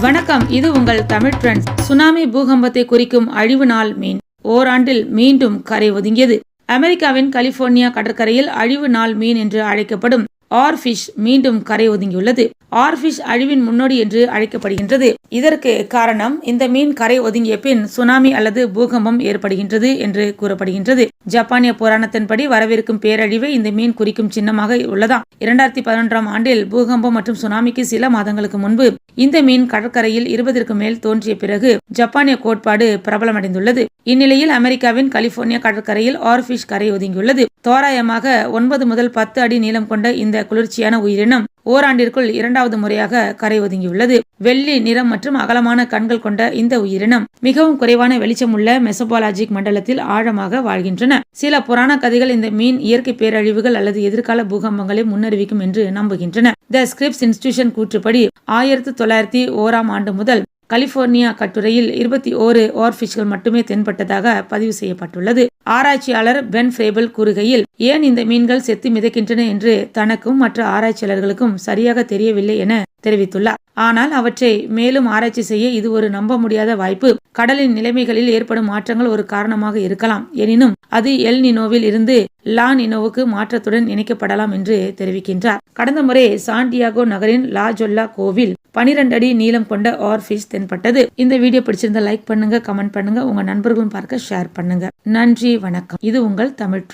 வணக்கம். இது உங்கள் தமிழ் ட்ரெண்ட்ஸ் சுனாமி பூகம்பத்தை குறிக்கும் அழிவு நாள் மீன். ஓராண்டில் மீண்டும் கரை ஒதுங்கியது. அமெரிக்காவின் கலிபோர்னியா கடற்கரையில் அழிவு நாள் மீன் என்று அழைக்கப்படும் ஆர்ஃபிஷ் மீண்டும் கரை ஒதுங்கியுள்ளது. ஆர்ஃபிஷ் அழிவின் முன்னோடி என்று அழைக்கப்படுகின்றது. இதற்கு காரணம் இந்த மீன் கரை ஒதுங்கிய பின் சுனாமி அல்லது பூகம்பம் ஏற்படுகின்றது என்று கூறப்படுகின்றது. ஜப்பானிய புராணத்தின்படி வரவிருக்கும் பேரழிவை இந்த மீன் குறிக்கும் சின்னமாக உள்ளதாம் இரண்டாயிரத்தி பதினொன்றாம் ஆண்டில் பூகம்பம் மற்றும் சுனாமிக்கு சில மாதங்களுக்கு முன்பு இந்த மீன் கடற்கரையில் இருபதற்கு மேல் தோன்றிய பிறகு ஜப்பானிய கோட்பாடு பிரபலமடைந்துள்ளது. இந்நிலையில் அமெரிக்காவின் கலிபோர்னியா கடற்கரையில் ஆர்ஃபிஷ் கரை ஒதுங்கியுள்ளது. தோராயமாக ஒன்பது முதல் பத்து அடி நீளம் கொண்ட இந்த குளிர்ச்சியான உயிரினம் ஓராண்டிற்குள் இரண்டாவது முறையாக கரை ஒதுங்கியுள்ளது. வெள்ளி நிறம் மற்றும் அகலமான கண்கள் கொண்ட இந்த உயிரினம் மிகவும் குறைவான வெளிச்சம் உள்ள மெசபாலாஜிக் மண்டலத்தில் ஆழமாக வாழ்கின்றன. சில புராண கதைகள் இந்த மீன் இயற்கை பேரழிவுகள் அல்லது எதிர்கால பூகம்பங்களை முன்னறிவிக்கும் என்று நம்புகின்றன. த ஸ்கிரிப்ஸ் இன்ஸ்டிடியூஷன் கூற்றுப்படி ஆயிரத்தி தொள்ளாயிரத்தி ஓராம் ஆண்டு முதல் கலிபோர்னியா கட்டுரையில் இருபத்தி ஓரு ஓர்ஃபிஷ்கள் மட்டுமே தென்பட்டதாக பதிவு செய்யப்பட்டுள்ளது. ஆராய்ச்சியாளர் பென் ஃபேபிள் கூறுகையில் ஏன் இந்த மீன்கள் செத்து மிதக்கின்றன என்று தனக்கும் மற்ற ஆராய்ச்சியாளர்களுக்கும் சரியாக தெரியவில்லை என தெரிவித்துள்ளார். ஆனால் அவற்றை மேலும் ஆராய்ச்சி செய்ய இது ஒரு நம்ப முடியாத வாய்ப்பு. கடலின் நிலைமைகளில் ஏற்படும் மாற்றங்கள் ஒரு காரணமாக இருக்கலாம். எனினும் அது எல் நினோவில் இருந்து லா நினோவுக்கு மாற்றத்துடன் இணைக்கப்படலாம் என்று தெரிவிக்கின்றார். கடந்த முறை சாண்டியாகோ நகரின் லா ஜொல்லா கோவில் பனிரெண்டு அடி நீளம் கொண்ட ஆர்பிஷ் தென்பட்டது. இந்த வீடியோ பிடிச்சிருந்தா லைக் பண்ணுங்க கமெண்ட் பண்ணுங்க. உங்க நண்பர்களும் பார்க்க ஷேர் பண்ணுங்க. நன்றி வணக்கம். இது உங்கள் தமிழ்